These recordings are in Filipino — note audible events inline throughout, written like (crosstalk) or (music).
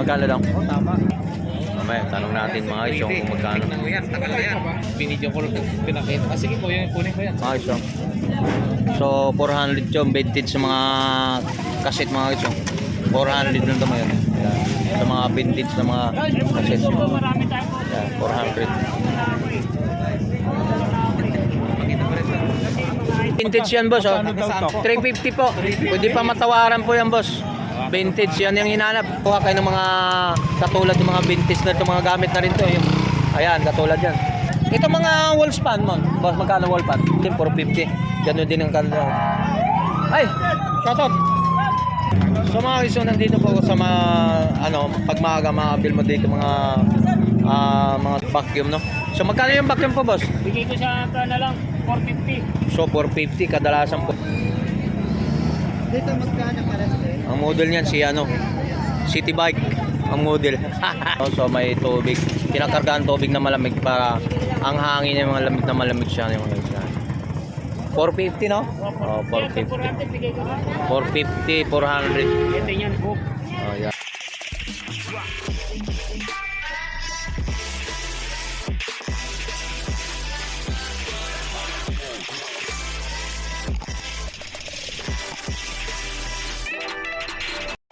Magkano lang? Oo, tama. Mamaya, tanong natin mga guys yung kung magkano. Tignan mo yan, tagal na yan. Binidyo ko lang pinakita. Ah, sige po, yun, kunin ko yan. Mga guys, oh. So, 400 yung vintage sa mga kaset mga guys. oh. 400 lang ito ngayon. Yan. Sa mga vintage na mga kaset. Yan, 400. Pakita ko rin sa... Vintage yan boss, oh. 350 po. Pwede pa matawaran po yan boss. Vintage yan yung hinanap. Kuha kayo ng mga katulad ng mga vintage na ito, mga gamit na rin to. Yung, ayan, katulad yan. Ito mga wall span mo. Boss, magkano wall span? Din 450. Ganun din ang kano. Ay, shoutout. So mga iso, nandito po ako sa mga, ano, pag maaga, mga mo dito mga, ah, mga vacuum, no? So magkano yung vacuum po, boss? Bigay ko sa na lang, 450. So 450 kadalasan po. Dito magkano para sa Ang model niyan si ano, City Bike ang model. (laughs) so may tubig, kinakargahan tubig na malamig para ang hangin niya mga lamig na malamig siya yung mga isla. 450 no? Oh, 450. 400, bigay ko na. 450, 400. Ito yan, hook. Oh, yeah.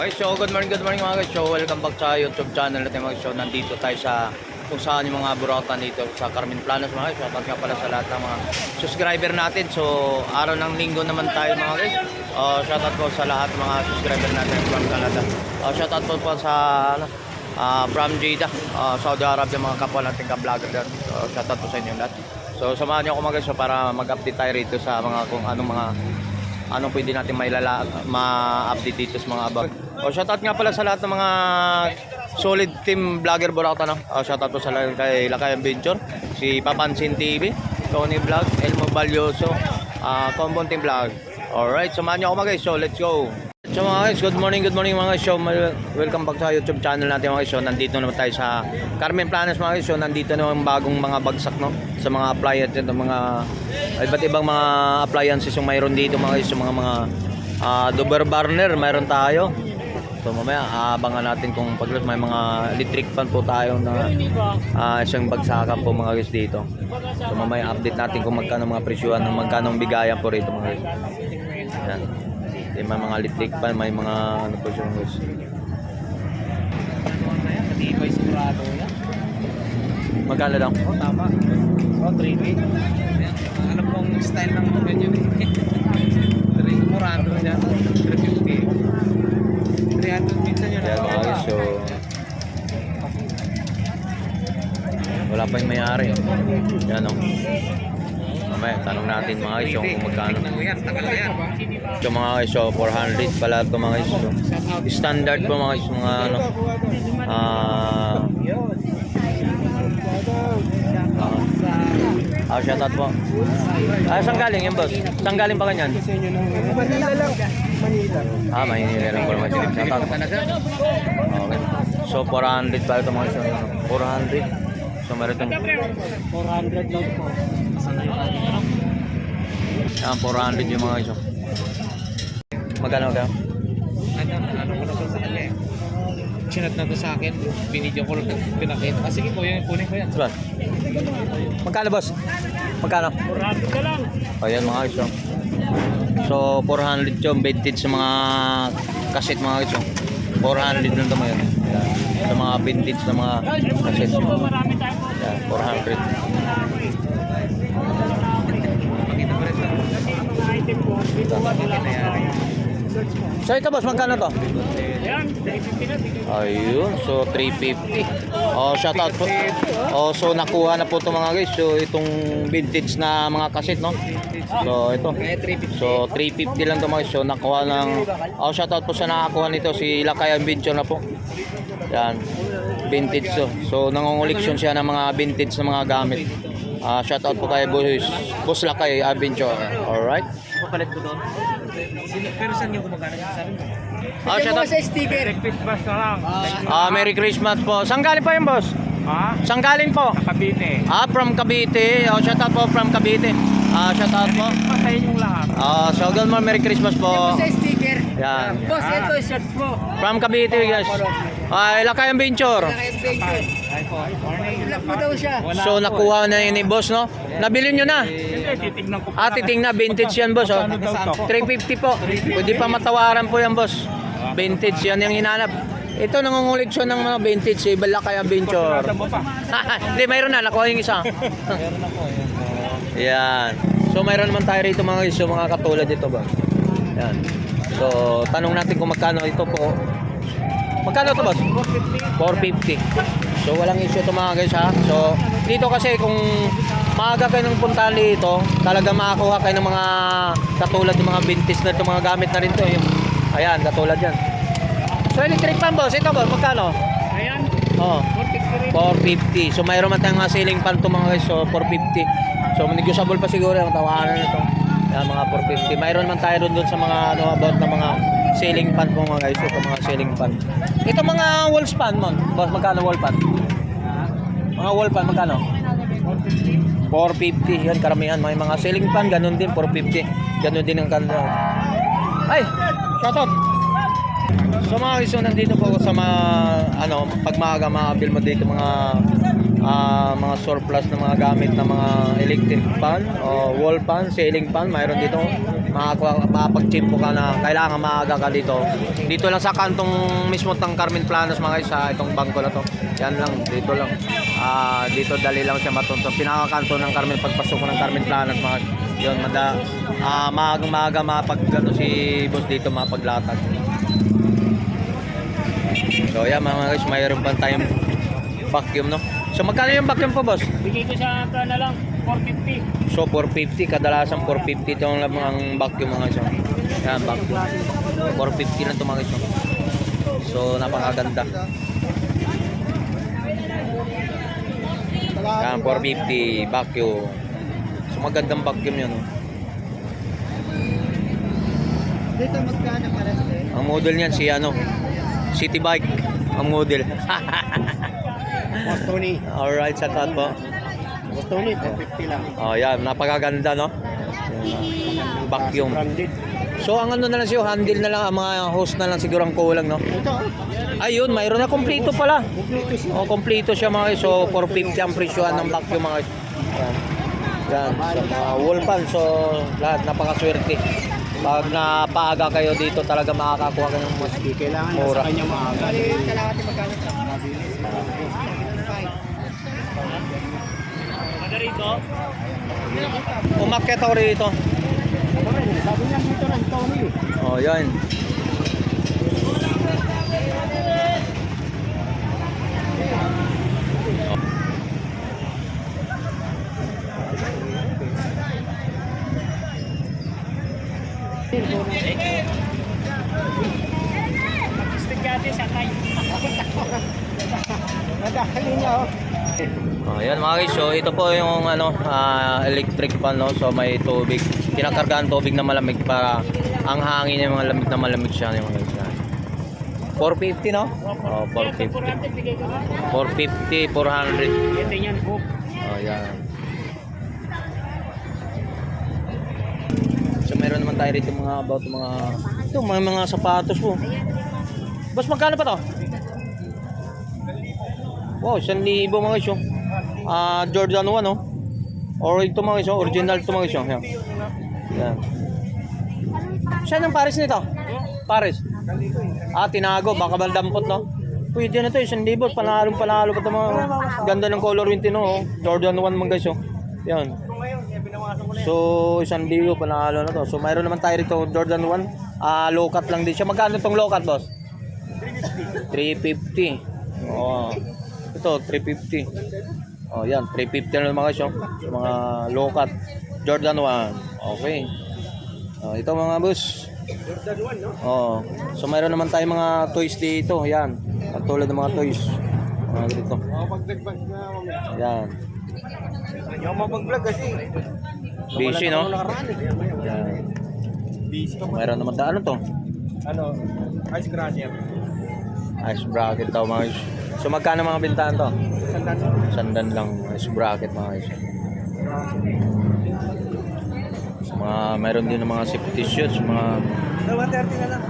Okay, so good morning, good morning mga guys. So welcome back sa YouTube channel natin mga guys. So nandito tayo sa kung saan yung mga burautan dito sa Carmen Planas mga guys. Shoutout nga pala sa lahat ng mga subscriber natin. So araw ng linggo naman tayo mga guys. Uh, shoutout po sa lahat mga subscriber natin from Canada. Uh, shoutout po po sa ah, from Jeddah, uh, Saudi Arabia mga kapwa natin ka-vlogger dyan. So shoutout po sa inyo lahat. So samahan niyo ako mga guys so, para mag-update tayo rito sa mga kung anong mga anong pwede natin mailala, ma-update dito sa mga abag. O shoutout nga pala sa lahat ng mga solid team vlogger Boracay no. O shoutout po sa lahat kay Lakayan Venture, si Papansin TV, Tony Vlog, Elmo Balyoso, uh, Combon Team Vlog. Alright, samahan niyo ako mga guys. So let's go. So mga guys, good morning, good morning mga guys. So welcome back sa YouTube channel natin mga guys. So nandito naman tayo sa Carmen Planas mga guys. So nandito naman bagong mga bagsak no sa mga appliances ng mga iba't ibang mga appliances yung mayroon dito mga guys. Yung mga mga ah, Dober burner mayroon tayo. So mamaya aabangan natin kung pag may mga electric fan po tayo na ah, isang bagsakan po mga guys dito. So mamaya update natin kung magkano mga presyuhan, magkano ang bigayan po rito mga guys. Yan. May mga electric fan, may mga ano po siya guys. Matibay sigurado yan. Magkano lang? Oo, tama. Oo, 3 Ano pong style ng mga yun eh. 3 murado siya. 350. 300 minsan yun. Yan mga guys, so wala pa yung may-ari. Yan o. Mamaya, tanong natin mga guys yung kung magkano. So mga guys, so 400 pala ito mga guys. So, standard po mga guys, mga ano. Ah, ah, ah, shoutout po. Ah, saan galing yan boss? Saan galing pa kanyan? Manila lang. Manila. Ah, Maynila lang po naman sila. Shoutout. Okay. So 400 pala ito mga guys. ano, 400. So meron itong 400 lang po. Yan, 400 yung mga iso. Magkano magkano? Ano, ano ko na to sa kanya eh. Chinat na to sa akin. Binidyo ko lang pinakita. Ah, sige po, yun, kunin ko yan. Boss. Magkano boss? Magkano? 400 ka lang. O yan mga iso. So 400 yung vintage sa mga kaset mga iso. 400 lang ngayon. Yan. Sa mga vintage na mga kaset. Marami tayo po. Yan, 400. Pakita ko rin sa Mga item po. Dito ba nila? nangyari. So ito boss, magkano to? Yan, 350 na. bigay ko. Ayun, so 350. Oh, shout out po. Oh, so nakuha na po ito mga guys. So itong vintage na mga kaset, no? So ito. Kaya 350. So 350 lang ito mga guys. So nakuha ng Oh, shout out po sa nakakuha nito si Lakayan Venture na po. Yan. Vintage to. So nangunguliksyon siya ng mga vintage na mga gamit. Ah, shout out po kay Boss Boss Lakay Adventure. Alright. Papalit ko doon. Pero saan yung gumagana sa sabi mo? Ah, shout out. sticker. Christmas na lang. Ah, Merry Christmas po. Saan galing po yung boss? Ha? Saan galing po? Cavite. Ah, from Cavite. Oh, shout out po from Cavite. Ah, shout out po. Patayin yung lahat. Ah, so good morning, Merry Christmas po. sticker. Yan. Boss, ito search mo. From Cavite guys. Ay, Lakay ang Venture. Ilag mo daw siya. So nakuha na yun ni boss no? Nabili nyo na. Titignan ko Ah, titingnan, vintage yan boss oh. 350 po. Pwede pa matawaran po yan boss. Vintage yan yung hinanap. Ito nangunguleksyon ng mga vintage eh, Balakay ang Venture. (laughs) Hindi, mayroon na. Nakuha yung isa. Meron na po. Ayan. So, Yan. So mayroon naman tayo rito mga yung mga katulad ito ba? Yan. So tanong natin kung magkano ito po. Magkano ito boss? 450. So walang issue ito mga guys ha. So dito kasi kung maaga kayo ng puntahan dito, talaga makakuha kayo ng mga katulad ng mga vintage na ito, mga gamit na rin to. Yung, ayan, katulad yan. So electric fan boss, ito boss, magkano? Ayan, Oh. 450 rin. 450. So mayroon man tayong mga ceiling fan to mga guys. So 450. So negotiable pa siguro yung tawanan nito. Yan mga 450. Mayroon man tayo doon, doon sa mga ano about na mga ceiling fan po mga guys. Ito mga ceiling fan. Ito mga wall span mon. Boss magkano wall fan? Mga wall fan magkano? 450. Yan karamihan. May mga ceiling fan ganun din 450. Ganun din ang kanila. Ay, shoutout. So mga guys, nandito po sa mga ano, pag maaga makabil mo dito mga ah, mga surplus na mga gamit na mga electric fan o wall fan, ceiling fan, mayroon dito makakuha makapag-chimpo ka na kailangan maaga ka dito. Dito lang sa kantong mismo ng Carmen Planas mga guys, sa itong bangko na to. Yan lang, dito lang. Ah, dito dali lang siya matunto. Pinakakanto ng Carmen pagpasok mo ng Carmen Planas mga yun, mada, ah, maagang maaga mapag ano, si boss dito mapaglatag. So yan mga guys, mayroon pa tayong vacuum no. So magkano yung vacuum po boss? Bigay ko sa ka na lang, 450. So 450, kadalasan 450 itong mga vacuum mga oh. Yan vacuum. 450 lang guys. oh. So napakaganda. Yan 450 vacuum. So magandang vacuum yun. Oh. Dito magkano para sa Ang model niyan si ano, City Bike ang model. (laughs) Boss Tony. Alright, sa po. Tony, 450 lang. Oh, yan, napakaganda, no? Yung vacuum. Branded. So, ang ano na lang siyo, handle na lang, ang mga host na lang siguro ang kulang, no? Ito, Ayun, mayroon na kompleto pala. kompleto siya. Oh, kompleto siya mga guys. So, 450 ang presyohan ng vacuum mga guys. Yan. Yan. So, mga wall fan. So, lahat napakaswerte. Pag napaaga kayo dito, talaga makakakuha kayo ng mas kailangan Mura. sa kanya maaga. Kalahati magkano sa Ano rito? Umakyat ako rito. Sabi niya dito lang, Tony. Oh, yan. Nadakali niya, oh. Oh, yan mga guys. So, ito po yung ano, ah, electric fan, no? So, may tubig. Kinakargaan tubig na malamig para ang hangin yung mga lamig na malamig siya. Yung guys. Yan. 450, no? Oh, 450. 400 bigay ko lang. 450, 400. Ito yan, hook. Oh, yan. So, meron naman tayo rito mga about mga ito, mga mga sapatos po. Boss, magkano pa to? Wow, 1,000 mga guys, Ah, Jordan 1, oh. Or ito mga oh. Original ito mga oh. Yan. Yan. Saan ang Paris nito? Paris. Ah, tinago. Baka maldampot, no? Pwede na to, 1,000. Panalong panalo pa ito mga ganda ng color yung tino, oh. Jordan 1 mga guys, oh. Yan. So, 1,000 panalo na to. So, mayroon naman tayo rito Jordan 1. Ah, low cut lang din siya. Magkano tong low cut, boss? 350. Oh. Ito, 350. Oh, yan. 350 na mga oh. Mga low cut. Jordan 1. Okay. Oh, ito mga boss. Jordan 1, no? Oh. So mayroon naman tayong mga toys dito. Yan. Katulad ng mga toys. Mga dito. Oh, pag-vlog na mamaya. Yan. Ako mapag-vlog kasi. Busy, no? Yan. Busy. Mayroon naman tayo. Ano to? Ano? Ice crusher. Ice bracket daw mga. So magkano mga bintahan to? Sandan. Lang. Ice bracket mga guys. Mga mayroon din ng mga safety shoes, mga 130 na lang.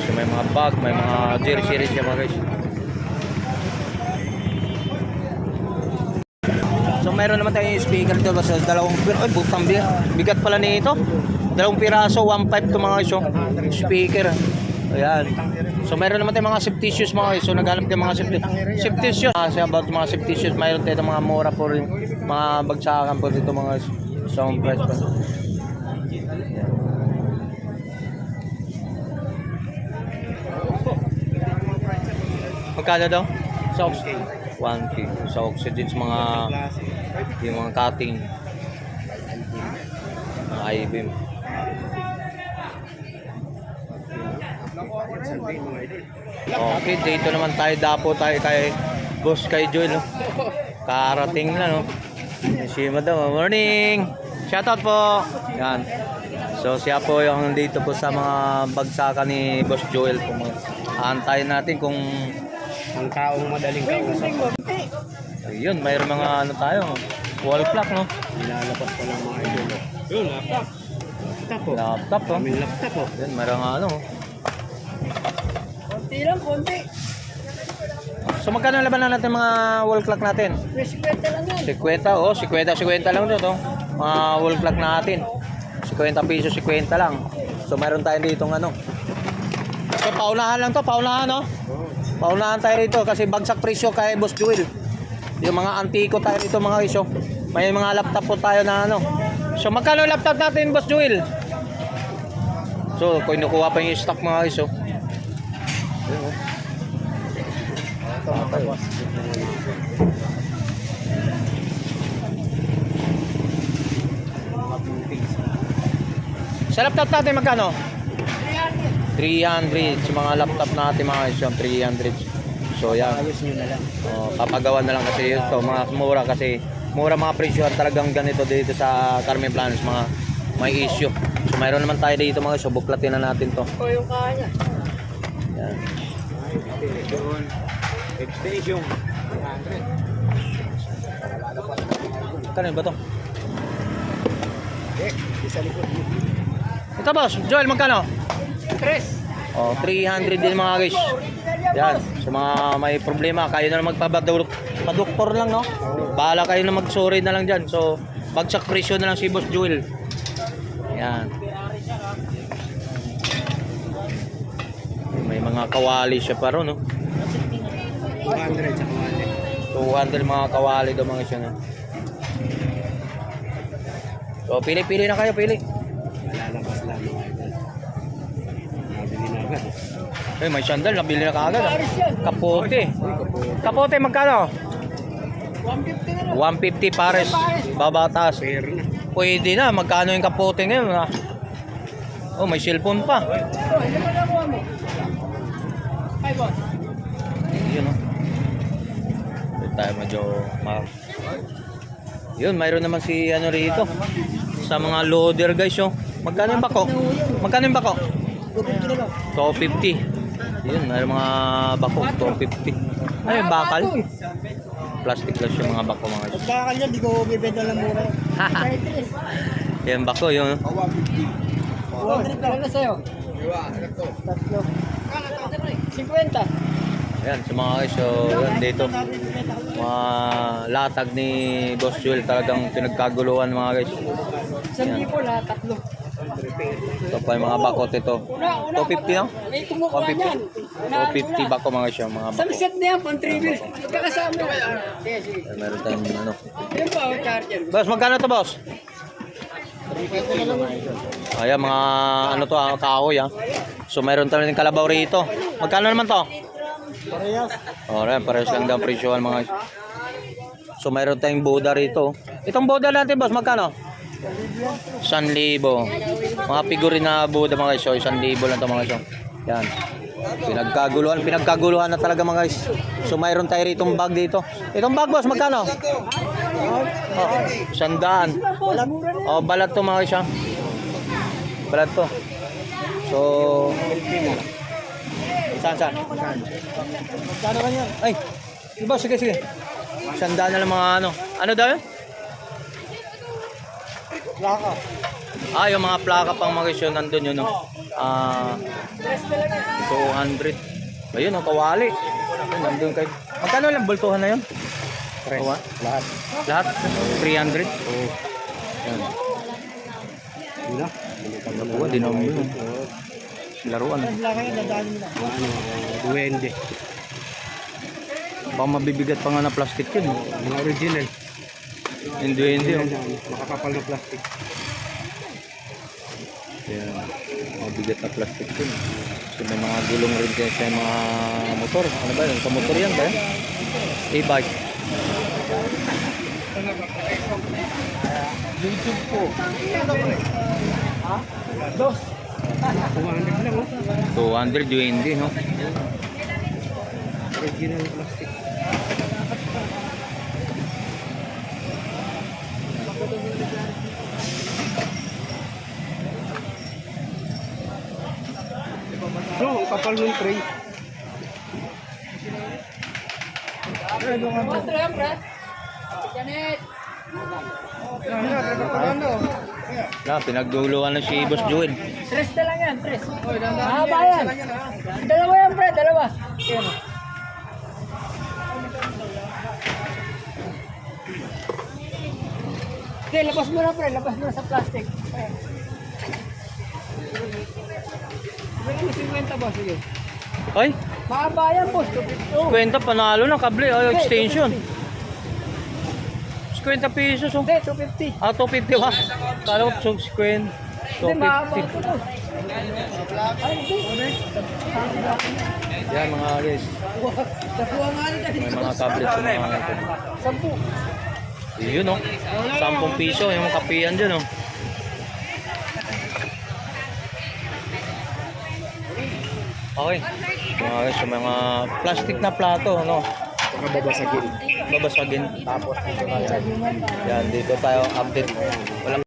So may mga bag, may mga jersey rin siya mga guys. So mayroon naman tayong speaker dito sa dalawang piraso. Ay, butang bigat. Bigat pala nito. Dalawang piraso, 1.5 to mga guys. oh. Speaker. Ayan. So mayroon naman tayong mga septitious mga guys. So naghanap tayo mga septitious. Septitious. Ah, sa about mga septitious, mayroon tayo mga mura po rin. Mga bagsakan po dito mga guys. Sound price pa. Magkano daw? Socks. 1K. Sa oxygen sa mga yung mga cutting. Mga I-beam. Okay, dito naman tayo. Dapo tayo kay Boss kay Joel. No? Karating na, no? Si Madam, morning! Shoutout po! Yan. So siya po yung dito po sa mga bagsakan ni Boss Joel po. Mga Aantayin natin kung Ang taong madaling kausap. Ayun, mayroon mga ano tayo, wall clock, no? Nilalapas ko lang mga idol. Yun, laptop. Laptop po. Laptop, no? Kaming laptop po. Yan, mayroon nga ano. Konti lang, konti. So magkano laban na natin mga wall clock natin? Reskwenta lang yan. 50, oh, 50, 50 lang dito. Mga wall clock natin. 50 piso, 50 lang. So mayroon tayo dito ng ano. So paunahan lang to, paunahan, no? Paunahan tayo rito kasi bagsak presyo kay Boss Jewel. Yung mga antiko tayo rito mga iso. May mga laptop po tayo na ano. So magkano laptop natin Boss Jewel? So kinukuha pa yung stock mga iso. Sa laptop natin magkano? 300 sa mga laptop natin mga iso 300 so yan. Ayos nyo na lang. oh, papagawa na lang kasi ito mga mura kasi mura mga presyo talagang ganito dito sa Carmen Planos mga may issue. So mayroon naman tayo dito mga iso buklatin na natin to. O yung kanya. yan. Extension. Extension. 300. Kano ba to? Eh, isa likod. ito boss Joel magkano? Tres. Oh, 300 din mga guys. Yan, sa mga may problema, kayo na lang magpabadok padoktor lang, no? Bahala kayo na mag-sorry na lang dyan. So, bagsak presyo na lang si Boss Joel. Yan. May mga kawali siya pa ron, no? 200 sa kumali. 200 mga kawali daw mga siya? So, pili-pili na kayo, pili. Lalabas lang mga idol. Nabili na agad. Eh, may sandal, nabili na kaagad. ah. Kapote. Kapote, magkano? 150 na lang. 150 pares. Babatas. Fair na. Pwede na. Magkano yung kapote ngayon? Ha? Oh, may cellphone pa. O, hindi ka nakuha mo. Ay, boss. Yun, oh. Dito tayo medyo ma... Yun, mayroon naman si ano rito. Sa mga loader guys, oh. Magkano yung bako? Magkano yung bako? 250 na lang. 250. Yun, mayroon mga bako. 250. Ano yung bakal? Plastic lang yung mga bako mga guys. Bakal yan, di ko bibenta lang mura. (laughs) Yan bako, yun. oh. 100 lang na sa'yo. Tatlo. 50. Ayan, sa mga guys, so, yun, dito. Mga latag ni Boss Joel talagang pinagkaguluhan mga guys. Lahat, tatlo. Ito pa yung mga bakot ito. Una, una. 250 lang? May kumukuha 150. niyan. 250 bako mga siya, mga Isang bako. set na yan, pang 3 bills. Yan. Ayan, Meron tayong ano. Yan pa, oh, charger. Boss, magkano to boss? Ayan, mga ano to, ah, kahoy ah. So meron tayo ng kalabaw rito. Magkano naman to? Parehas. Alright, parehas lang daw presyohan mga. So mayroon tayong boda rito. Itong boda natin boss, magkano? 1,000. Mga figure na boda mga guys. So 1,000 lang to mga guys. oh. Yan. Pinagkaguluhan, pinagkaguluhan na talaga mga guys. So mayroon tayo rito bag dito. Itong bag boss, magkano? Oh, sandaan. Oh, balat to mga guys. ah. Balat to. So, saan saan? Magkano kanya? Ay, iba, sige, sige. Sandaan na lang mga ano. Ano daw yun? Laka. Ah, yung mga plaka pang yun, nandun yun, no? Ah, 200. Ayun, ang kawali. Ayun, nandun kay... Magkano lang bultuhan na yun? Tres. Kawa? Lahat. Lahat? 300? Oo. Yan. Yun na. Nakuha, di naman yun. Laruan. Ano, duwende. Baka mabibigat pa nga na plastic yun. Mga original. Hindi, hindi. oh. Makakapal na plastic. Yan. Mabigat na plastic yun. So may mga gulong rin kasi sa mga motor. Ano ba yun? Sa motor yan ba? yan? E-bike. YouTube po. 200 lang, oh. 200 duwende, no? Original plastic. No, ang kapal ng tray. Otro yan, pre. Janet. Na, pinagduluan na si Boss Joel. Tres na lang yan, tres. Mahaba yan. Dalawa yan, pre, dalawa. Yan. Okay, labas mo na, pre. Labas mo na sa plastic. Bigyan mo 50 boss, sige. Ay, Mahaba yan, boss. Oh. kwenta panalo na kable. Ay, extension. 50 pesos. Oh. Hindi, 250. Ah, 250 ba? Kala ko so, 50. Hindi, mahaba 250. ito, boss. Ay, hindi. Yan mga guys. May mga tablets sa mga ito. Sampu. Yun oh. 10 piso yung kapiyan dyan oh. Okay. Mga guys, yung mga plastic na plato, no? Saka babasagin. Babasagin. Tapos dito yan. Yan, dito tayo update. Walang